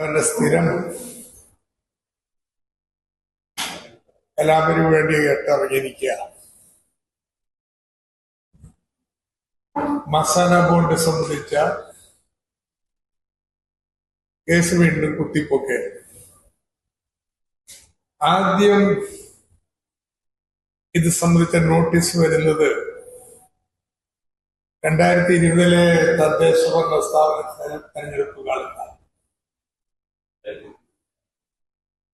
അവരുടെ സ്ഥിരം എല്ലാവരും വേണ്ടി കേട്ടിറങ്ങിയിരിക്കുക മസാല ബോണ്ട് സംബന്ധിച്ച കേസ് വീണ്ടും കുത്തിപ്പൊക്കെ. ആദ്യം ഇത് സംബന്ധിച്ച നോട്ടീസ് വരുന്നത് രണ്ടായിരത്തി ഇരുപതിലെ തദ്ദേശ ഭരണ സ്ഥാപന തെരഞ്ഞെടുപ്പ് കാലത്താണ്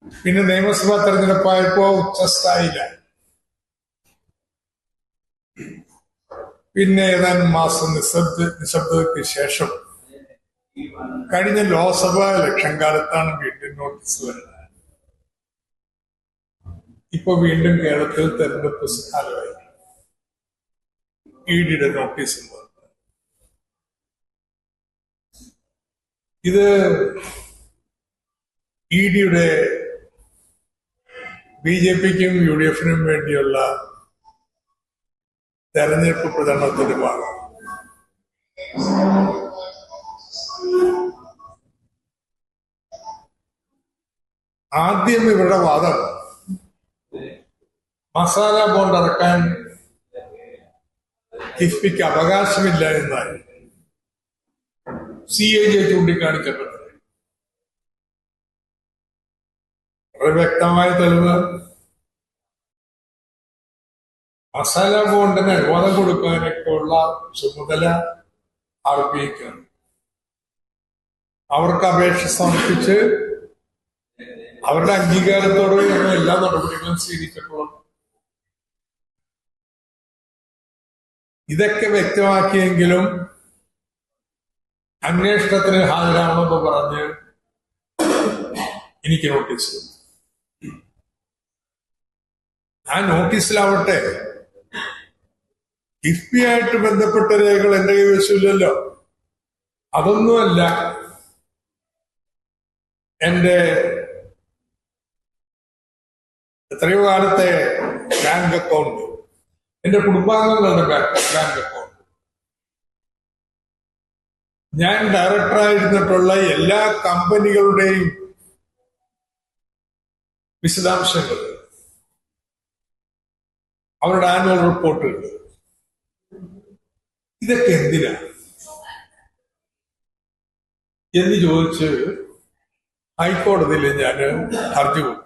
പിന്നെ നിയമസഭാ തെരഞ്ഞെടുപ്പായപ്പോ ഉച്ചസ്ഥായില്ല പിന്നെ ഏതാനും മാസം നിശബ്ദ നിശബ്ദതയ്ക്ക് ശേഷം കഴിഞ്ഞ ലോക്സഭാ ഇലക്ഷൻ കാലത്താണ് വീണ്ടും നോട്ടീസ് വരുന്നത്. ഇപ്പൊ വീണ്ടും കേരളത്തിൽ തെരഞ്ഞെടുപ്പ് കാലമായി ഇ ഡിയുടെ നോട്ടീസ് ഇത് ഇ ഡിയുടെ ബി ജെ പിക്കും യു ഡി എഫിനും വേണ്ടിയുള്ള തെരഞ്ഞെടുപ്പ് പ്രചരണത്തിന്റെ ഭാഗം. ആദ്യം ഇവരുടെ വാദം മസാല ബോണ്ട് ഇറക്കാൻ കിഫ്ബിക്ക് അവകാശമില്ല എന്നായി. സി എ ജെ ചൂണ്ടിക്കാണിക്കപ്പെട്ടത് വളരെ വ്യക്തമായ തെളിവ്. മസാല ബോണ്ടിന് അനുവാദം കൊടുക്കാനൊക്കെ ഉള്ള ചുമതല അർപ്പിക്കുന്നു അവർക്ക് അപേക്ഷ സമർപ്പിച്ച് അവരുടെ അംഗീകാരത്തോടെയാണ് എല്ലാ നടപടികളും സ്വീകരിച്ചിട്ടുള്ളത് ഇതൊക്കെ വ്യക്തമാക്കിയെങ്കിലും അന്വേഷണത്തിന് ഹാജരാണെന്ന് പറഞ്ഞ് എനിക്ക് നോട്ടീസ് ആ നോട്ടീസിലാവട്ടെ. കിഫ്ബിയായിട്ട് ബന്ധപ്പെട്ട രേഖകൾ എന്റെ കൈവശമില്ലല്ലോ അതൊന്നുമല്ല. എന്റെ എത്രയോ കാലത്തെ ബാങ്ക് അക്കൗണ്ട്. എന്റെ കുടുംബാംഗങ്ങളുടെ ബാങ്ക് അക്കൗണ്ട്. ഞാൻ ഡയറക്ടറായിരുന്നിട്ടുള്ള എല്ലാ കമ്പനികളുടെയും വിശദാംശങ്ങൾ. അവരുടെ ആനുവൽ റിപ്പോർട്ടുകൾ ഇതൊക്കെ എന്തിനാ? എന്ന് ചോദിച്ച് ഹൈക്കോടതിയിൽ ഞാൻ ഹർജി കൊടുത്തു.